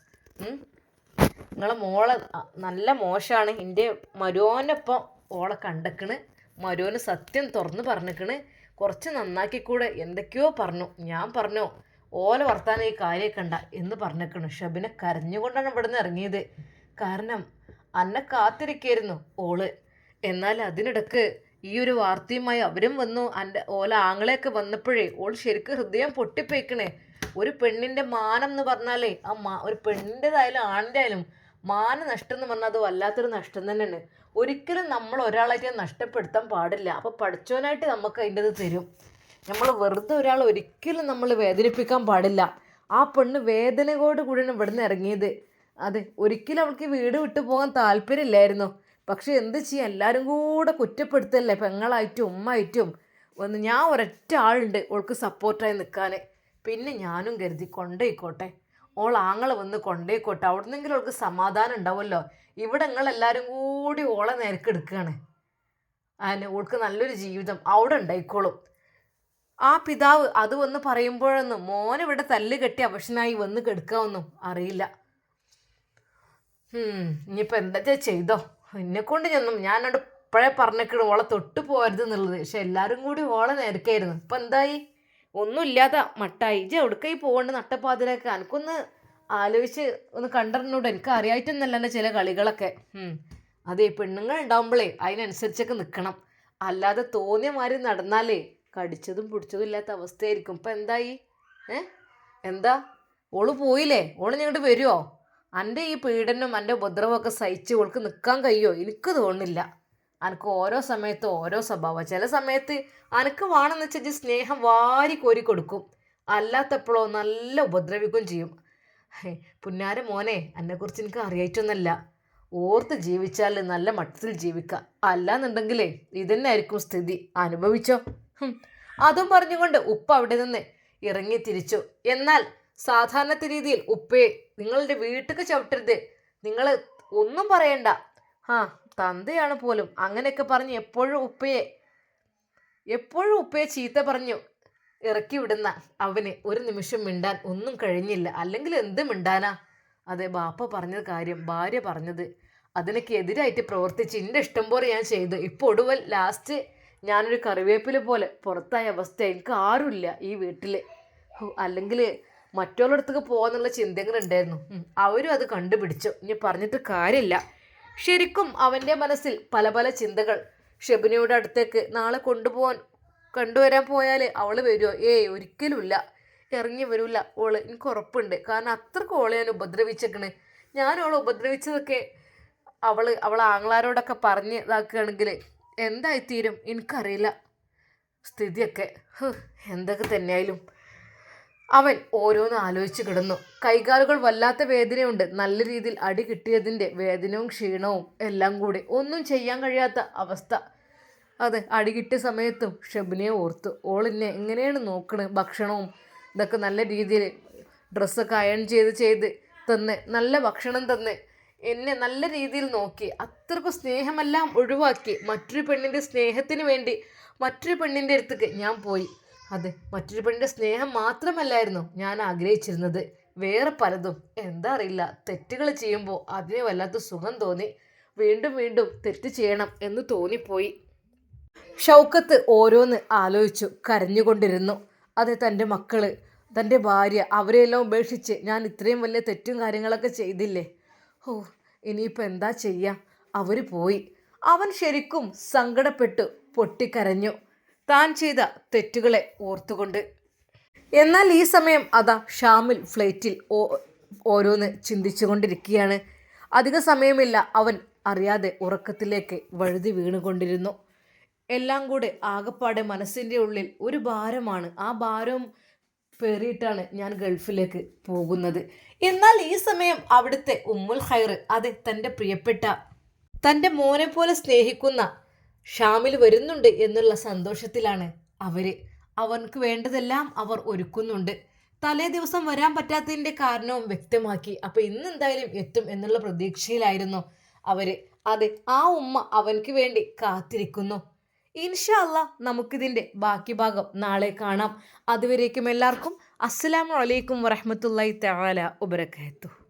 നിങ്ങളെ മോളെ നല്ല മോശമാണ് എന്റെ മരോനൊപ്പം ഓളെ കണ്ടക്കണ്. മരോന് സത്യം തുറന്ന് പറഞ്ഞിക്കണ്. കുറച്ച് നന്നാക്കിക്കൂടെ? എന്തൊക്കെയോ പറഞ്ഞു. ഞാൻ പറഞ്ഞു ഓല വർത്താനം ഈ കാര്യമൊക്കെ കണ്ട എന്ന് പറഞ്ഞേക്കണു. ഷബിനെ കരഞ്ഞുകൊണ്ടാണ് ഇവിടുന്ന് ഇറങ്ങിയത്. കാരണം അന്നെ കാത്തിരിക്കായിരുന്നു ഓൾ. എന്നാൽ അതിനിടക്ക് ഈ ഒരു വാർത്തയുമായി അവരും വന്നു. എന്റെ ഓല ആങ്ങളെയൊക്കെ വന്നപ്പോഴേ ഓൾ ശരിക്കും ഹൃദയം പൊട്ടിപ്പോയിക്കണേ. ഒരു പെണ്ണിന്റെ മാനം എന്ന് പറഞ്ഞാലേ ആ മാ ഒരു പെണ്ണിന്റെതായാലും ആണിന്റെ ആയാലും മാന നഷ്ടം എന്ന് പറഞ്ഞാൽ അത് വല്ലാത്തൊരു നഷ്ടം തന്നെയാണ്. ഒരിക്കലും നമ്മൾ ഒരാളായിട്ട് നഷ്ടപ്പെടുത്താൻ പാടില്ല. അപ്പോൾ പഠിച്ചവനായിട്ട് നമുക്ക് അതിന്റെത് തരും. നമ്മൾ വെറുതെ ഒരാൾ ഒരിക്കലും നമ്മൾ വേദനിപ്പിക്കാൻ പാടില്ല. ആ പെണ്ണ് വേദനയോട് കൂടിയാണ് ഇവിടുന്ന് ഇറങ്ങിയത്. അതെ ഒരിക്കലും അവൾക്ക് വീട് വിട്ടു പോകാൻ താല്പര്യമില്ലായിരുന്നു. പക്ഷെ എന്ത് ചെയ്യാം എല്ലാവരും കൂടെ കുറ്റപ്പെടുത്തല്ലേ? പെങ്ങളായിട്ടും ഉമ്മായിട്ടും. വന്ന് ഞാൻ ഒരൊറ്റ ആളുണ്ട് ഓൾക്ക് സപ്പോർട്ടായി നിൽക്കാൻ പിന്നെ ഞാനും കരുതി കൊണ്ടേക്കോട്ടെ ഓൾ ആങ്ങളെ വന്ന് കൊണ്ടേക്കോട്ടെ അവിടുന്നെങ്കിലും അവൾക്ക് സമാധാനം ഉണ്ടാവുമല്ലോ. ഇവിടെ നിങ്ങളെല്ലാവരും കൂടി ഓളെ നേരക്കെടുക്കുകയാണ് അതിന് ഓൾക്ക് നല്ലൊരു ജീവിതം. അവിടെ ഉണ്ടായിക്കോളും. ആ പിതാവ് അത് വന്ന് പറയുമ്പോഴൊന്നും മോൻ ഇവിടെ തല്ല് കെട്ടി അവശനായി വന്ന് കെടുക്കാമെന്നും അറിയില്ല. ഇനിയിപ്പോൾ എന്താ ചെയ്തോ? എന്നെ കൊണ്ട് ചെന്നും ഞാനോട് ഇപ്പോഴേ പറഞ്ഞേക്കണ് ഓളെ തൊട്ട് പോരുത് എന്നുള്ളത്. പക്ഷെ എല്ലാവരും കൂടി ഓളെ നേരക്കായിരുന്നു. ഇപ്പം എന്തായി? ഒന്നുമില്ലാതെ മട്ടായി. ജെ എവിടേക്കായി പോകേണ്ട നട്ടപ്പാതിരൊക്കെ എനിക്കൊന്ന് ആലോചിച്ച് ഒന്ന് കണ്ടറിഞ്ഞൂടെ. എനിക്ക് അറിയായിട്ടൊന്നല്ല ചില കളികളൊക്കെ. അതെ പെണ്ണുങ്ങൾ ഉണ്ടാവുമ്പോഴേ അതിനനുസരിച്ചൊക്കെ നിൽക്കണം അല്ലാതെ തോന്നിയ മാതിരി നടന്നാലേ കടിച്ചതും പിടിച്ചതും ഇല്ലാത്ത അവസ്ഥയായിരിക്കും. ഇപ്പം എന്തായി? ഏ? എന്താ? ഓൾ പോയില്ലേ? ഓൾ ഞങ്ങോട്ട് വരുമോ എന്റെ ഈ പീഡനം എന്റെ ഉപദ്രവമൊക്കെ സഹിച്ച് ഓൾക്ക് നിൽക്കാൻ കഴിയുമോ എനിക്ക് തോന്നുന്നില്ല. അനക്ക് ഓരോ സമയത്ത് ഓരോ സ്വഭാവം. ചില സമയത്ത് അനക്ക് വേണമെന്ന് വെച്ചാൽ സ്നേഹം വാരി കോരി കൊടുക്കും. അല്ലാത്തപ്പോഴോ നല്ല ഉപദ്രവിക്കുകയും ചെയ്യും. പുന്നാര മോനെ എന്നെക്കുറിച്ച് എനിക്ക് അറിയായിട്ടൊന്നല്ല ഓർത്ത് ജീവിച്ചാൽ നല്ല മട്ടത്തിൽ ജീവിക്കാം. അല്ലാന്നുണ്ടെങ്കിലേ ഇതന്നെ ആയിരിക്കും സ്ഥിതി. അനുഭവിച്ചോ. അതും പറഞ്ഞുകൊണ്ട് ഉപ്പ അവിടെ നിന്ന് ഇറങ്ങി തിരിച്ചു. എന്നാൽ സാധാരണ രീതിയിൽ ഉപ്പേ നിങ്ങളുടെ വീട്ടിൽ ചവിട്ടരുത്. നിങ്ങൾ ഒന്നും പറയണ്ട. ആ തന്തയാണ് പോലും. അങ്ങനെയൊക്കെ പറഞ്ഞ് എപ്പോഴും ഉപ്പയെ എപ്പോഴും ഉപ്പയെ ചീത്ത പറഞ്ഞു ഇറക്കി വിടുന്ന അവന് ഒരു നിമിഷം മിണ്ടാൻ ഒന്നും കഴിഞ്ഞില്ല. അല്ലെങ്കിൽ എന്ത് മിണ്ടാനാ? അതെ ബാപ്പ പറഞ്ഞത് കാര്യം ഭാര്യ പറഞ്ഞത്. അതിനൊക്കെ എതിരായിട്ട് പ്രവർത്തിച്ച് എന്റെ ഇഷ്ടം പോലെ ഞാൻ ചെയ്തു. ഇപ്പോൾ ഒടുവൽ ലാസ്റ്റ് ഞാനൊരു കറിവേപ്പില പോലെ പുറത്തായ അവസ്ഥ എനിക്ക് ആരുമില്ല ഈ വീട്ടിൽ അല്ലെങ്കിൽ മറ്റുള്ള അടുത്തേക്ക് പോകാന്നുള്ള ചിന്തകളുണ്ടായിരുന്നു. അവരും അത് കണ്ടുപിടിച്ചു. ഇനി പറഞ്ഞിട്ട് കാര്യമില്ല. ശരിക്കും അവന്റെ മനസ്സിൽ പല പല ചിന്തകൾ. ഷെബിനയുടെ അടുത്തേക്ക് നാളെ കൊണ്ടുപോകാൻ കണ്ടുവരാൻ പോയാൽ അവൾ വരുമോ ഏയ് ഒരിക്കലുമില്ല. ഇറങ്ങി വരില്ല ഓൾ. എനിക്ക് ഉറപ്പുണ്ട്. കാരണം അത്രയ്ക്ക് ഓളെ ഞാൻ ഉപദ്രവിച്ചേക്കണ്. ഞാൻ ഓളെ ഉപദ്രവിച്ചതൊക്കെ അവൾ അവൾ ആങ്ങളാരോടൊക്കെ പറഞ്ഞ് ഇതാക്കുകയാണെങ്കിൽ എന്തായിത്തീരും? എനിക്കറിയില്ല. സ്ഥിതിയൊക്കെ എന്തൊക്കെ തന്നെയായാലും. അവൻ ഓരോന്ന് ആലോചിച്ച് കിടന്നു. കൈകാലുകൾ വല്ലാത്ത വേദനയുണ്ട്. നല്ല രീതിയിൽ അടി കിട്ടിയതിന്റെ വേദനയും ക്ഷീണവും എല്ലാം കൂടി. ഒന്നും ചെയ്യാൻ കഴിയാത്ത അവസ്ഥ. അതെ അടി കിട്ടിയ സമയത്തും ഷെബിനെ ഓർത്തു. ഓളിന്നെ എങ്ങനെയാണ് നോക്കണത് ഭക്ഷണവും ഇതൊക്കെ നല്ല രീതിയിൽ ഡ്രസ്സൊക്കെ അയൺ ചെയ്ത് ചെയ്ത് തന്ന്. നല്ല ഭക്ഷണം തന്ന്. എന്നെ നല്ല രീതിയിൽ നോക്കി അത്രക്കും സ്നേഹമെല്ലാം ഒഴിവാക്കി മറ്റൊരു പെണ്ണിന്റെ സ്നേഹത്തിന് വേണ്ടി മറ്റൊരു പെണ്ണിന്റെ അടുത്തേക്ക് ഞാൻ പോയി. അതെ മറ്റൊരു പെണ്ണിന്റെ സ്നേഹം മാത്രമല്ലായിരുന്നു ഞാൻ ആഗ്രഹിച്ചിരുന്നത്. വേറെ പലതും. എന്താ അറിയില്ല. തെറ്റുകൾ ചെയ്യുമ്പോൾ അതിന് വല്ലാത്ത സുഖം തോന്നി. വീണ്ടും വീണ്ടും തെറ്റ് ചെയ്യണം എന്ന് തോന്നിപ്പോയി. ഷൗക്കത്ത് ഓരോന്ന് ആലോചിച്ചു കരഞ്ഞുകൊണ്ടിരുന്നു. അത് തന്റെ മക്കൾ തന്റെ ഭാര്യ അവരെയെല്ലാം ഉപേക്ഷിച്ച് ഞാൻ ഇത്രയും വലിയ തെറ്റും കാര്യങ്ങളൊക്കെ ചെയ്തില്ലേ? ഓ ഇനിയിപ്പോൾ എന്താ ചെയ്യാം? അവർ പോയി. അവൻ ശരിക്കും സങ്കടപ്പെട്ടു പൊട്ടിക്കരഞ്ഞു. താൻ ചെയ്ത തെറ്റുകളെ ഓർത്തുകൊണ്ട്. എന്നാൽ ഈ സമയം അതാ ഷാമിൽ ഫ്ലൈറ്റിൽ ഓരോന്ന് ചിന്തിച്ചുകൊണ്ടിരിക്കുകയാണ്. അധിക സമയമില്ല അവൻ അറിയാതെ ഉറക്കത്തിലേക്ക് വഴുതി വീണുകൊണ്ടിരുന്നു. എല്ലാം കൂടെ ആകപ്പാടെ മനസ്സിന്റെ ഉള്ളിൽ ഒരു ഭാരമാണ്. ആ ഭാരം പേറിയിട്ടാണ് ഞാൻ ഗൾഫിലേക്ക് പോകുന്നത്. എന്നാൽ ഈ സമയം അവിടുത്തെ ഉമ്മുൽ ഖൈർ അത് തന്റെ പ്രിയപ്പെട്ട തന്റെ മോനെ പോലെ സ്നേഹിക്കുന്ന ഷാമിൽ വരുന്നുണ്ട് എന്നുള്ള സന്തോഷത്തിലാണ് അവർ. അവർക്ക് വേണ്ടതെല്ലാം അവർ ഒരുക്കുന്നുണ്ട്. തലേ ദിവസം വരാൻ പറ്റാത്തതിന്റെ കാരണവും വ്യക്തമാക്കി. അപ്പോൾ ഇന്ന് എന്തായാലും എത്തും എന്നുള്ള പ്രതീക്ഷയിലായിരുന്നു അവർ. അതെ ആ ഉമ്മ അവൻക്ക് വേണ്ടി കാത്തിരിക്കുന്നു. ഇൻഷാ അല്ലാ നമുക്കിതിന്റെ ബാക്കി ഭാഗം നാളെ കാണാം. അതുവരേക്കും എല്ലാവർക്കും അസ്സാം വലൈക്കും വറഹ്മത്തുള്ളാഹി തല വബറകാതുഹു.